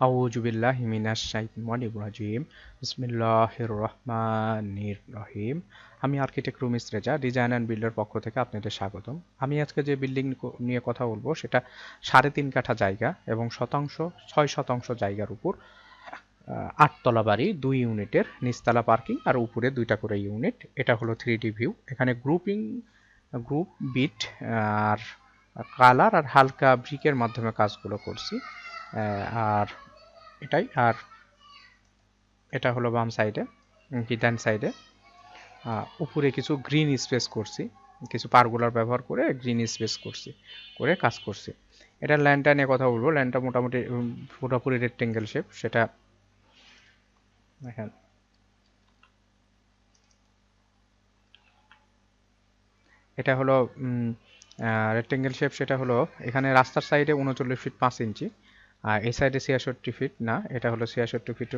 আউজুবিল্লাহ মিনাশ শাইতানির রাজিম। বিসমিল্লাহির রহমানির রহিম। আমি architect Rumis Reza, design and builder পক্ষ থেকে আপনাদের স্বাগতম। আমি আজকে যে বিল্ডিং নিয়ে কথা বলব, সেটা সাড়ে তিন কাঠা জায়গা এবং শতাংশ, ছয় শতাংশ জায়গার উপর আটতলা বাড়ি, দুই ইউনিটের নিচতলা পার্কিং আর উপরে দুইটা করে ইউনিট। এটা হলো থ্রি ডি ভিউ। এখানে গ্রুপিং, গ্রুপ বিট আর কালার আর হালকা ব্রিকের মাধ্যমে কাজগুলো করছি। আর এটাই, আর এটা হলো বাম সাইডে কি সাইডে উপরে কিছু গ্রিন স্পেস করছি, কিছু পারগুলার ব্যবহার করে গ্রিন স্পেস করছি, করে কাজ করছি। এটা ল্যান্ডটা নিয়ে কথা বলব। ল্যান্ডটা মোটামুটি পুরোপুরি রেক্টেঙ্গেল শেপ সেটা দেখেন। এটা হলো রেক্টেঙ্গেল শেপ সেটা হলো এখানে রাস্তার সাইডে উনচল্লিশ ফিট পাঁচ ইঞ্চি আর এই সাইডে ছিয়াষট্টি ফিট না, এটা হলো ছিয়াষট্টি ফিট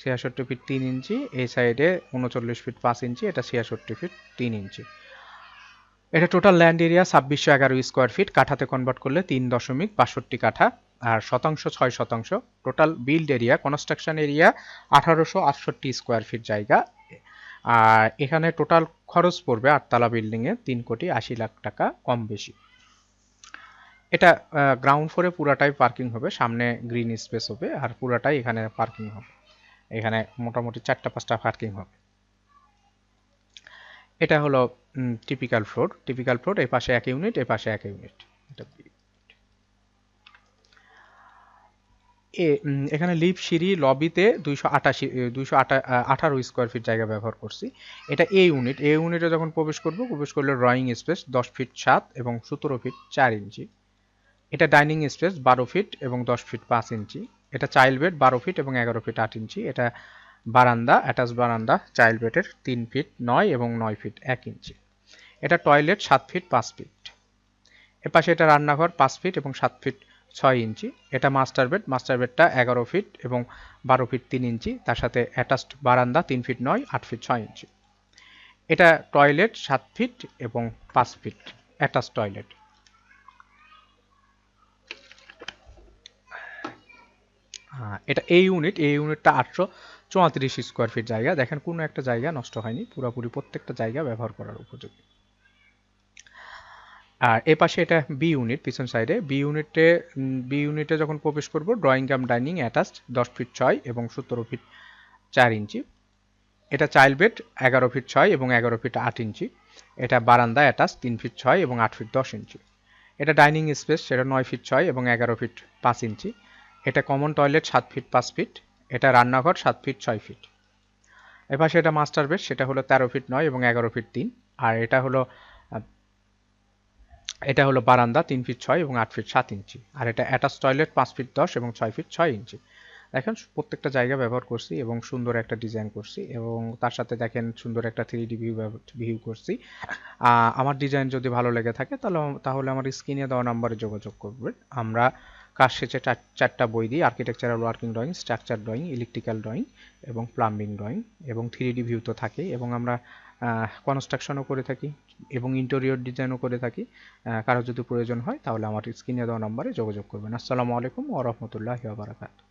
ছিয়াষট্টি ফিট তিন ইঞ্চি, এই সাইডে উনচল্লিশ ফিট পাঁচ ইঞ্চি, এটা ছিয়াষট্টি ফিট তিন ইঞ্চি। এটা টোটাল ল্যান্ড এরিয়া ছাব্বিশশো এগারো স্কোয়ার ফিট কাঠাতে কনভার্ট করলে তিন দশমিক বাষট্টি কাঠা, আর শতাংশ ছয় শতাংশ। Total build area construction area আঠারোশো আটষট্টি স্কোয়ার ফিট জায়গা। আর এখানে টোটাল খরচ পড়বে আটতলা বিল্ডিংয়ে তিন কোটি আশি লাখ টাকা কম বেশি। এটা গ্রাউন্ড ফ্লোরে পুরাটাই পার্কিং হবে, সামনে গ্রিন স্পেস হবে, আর পুরাটাই এখানে পার্কিং হবে। এখানে মোটামুটি চারটা পাঁচটা পার্কিং হবে। এটা হলো টিপিক্যাল ফ্লোর টিপিক্যাল ফ্লোর এই পাশে এক ইউনিট এই পাশে এক ইউনিট এটা এখানে লিফ সিঁড়ি লবিতে দুইশো আটাশি দুইশো আঠারো স্কোয়ার ফিট জায়গা ব্যবহার করছি। এটা এ ইউনিট এ ইউনিটে যখন প্রবেশ করব, প্রবেশ করলে ড্রয়িং স্পেস দশ ফিট সাত এবং সতেরো ফিট চার ইঞ্চি এটা ডাইনিং স্পেস বারো ফিট এবং দশ ফিট পাঁচ ইঞ্চি। এটা চাইল্ড বেড বারো ফিট এবং এগারো ফিট আট ইঞ্চি। এটা বারান্দা, অ্যাটাচ বারান্দা, চাইল্ড বেডের তিন ফিট নয় এবং নয় ফিট এক ইঞ্চি। এটা টয়লেট সাত ফিট পাঁচ ফিট। এপাশে এটা রান্নাঘর পাঁচ ফিট এবং সাত ফিট ছয় ইঞ্চি। এটা মাস্টার বেড, মাস্টার বেডটা এগারো ফিট এবং বারো ফিট তিন ইঞ্চি। তার সাথে অ্যাটাচড বারান্দা তিন ফিট নয়, আট ফিট ছয় ইঞ্চি। এটা টয়লেট সাত ফিট এবং পাঁচ ফিট। Attach toilet. এটা এই ইউনিট এই ইউনিটটা আটশো চুয়াত্রিশ স্কোয়ার ফিট জায়গা। দেখেন, কোনো একটা জায়গা নষ্ট হয়নি, পুরোপুরি প্রত্যেকটা জায়গা ব্যবহার করার উপযোগী। আর এ পাশে এটা বি ইউনিট পিছন সাইডে বি ইউনিটে বি ইউনিটে যখন প্রবেশ করব ড্রয়িং কাম ডাইনিং অ্যাটাচড দশ ফিট ছয় এবং সতেরো ফিট চার ইঞ্চি। এটা চাইল্ড বেড এগারো ফিট ছয় এবং এগারো ফিট আট ইঞ্চি। এটা বারান্দা অ্যাটাচ তিন ফিট ছয় এবং আট ফিট দশ ইঞ্চি। এটা ডাইনিং স্পেস সেটা নয় ফিট ছয় এবং এগারো ফিট পাঁচ ইঞ্চি। এটা কমন টয়লেট সাত ফিট পাঁচ ফিট এটা রান্নাঘর সাত ফিট ছয় ফিট এপাশে এটা মাস্টার বেড সেটা হলো তেরো ফিট নয় এবং এগারো ফিট তিন। আর এটা হলো এটা হলো বারান্দা তিন ফিট ছয় এবং আট ফিট সাত ইঞ্চি। আর এটা অ্যাটাচ টয়লেট পাঁচ ফিট দশ এবং ছয় ফিট ছয় ইঞ্চি। দেখেন, প্রত্যেকটা জায়গা ব্যবহার করছি এবং সুন্দর একটা ডিজাইন করছি এবং তার সাথে দেখেন সুন্দর একটা থ্রি ডি ভিউ ভিউ করছি। আমার ডিজাইন যদি ভালো লেগে থাকে, তাহলে তাহলে আমার স্ক্রিনে দেওয়া নাম্বারে যোগাযোগ করবেন। আমরা কাজ শেষে চারটা বই দিই architectural working drawing structure drawing electrical drawing এবং প্লাম্বিং ড্রয়িং এবং থ্রি ডি ভিউ তো থাকে এবং আমরা কনস্ট্রাকশনও করে থাকি এবং ইন্টেরিয়র ডিজাইনও করে থাকি। কারও যদি প্রয়োজন হয় তাহলে আমার স্ক্রিনে দেওয়া নম্বরে যোগাযোগ করবেন। আসসালামু আলাইকুম ওরহমতুল্লাহ বারাকাতু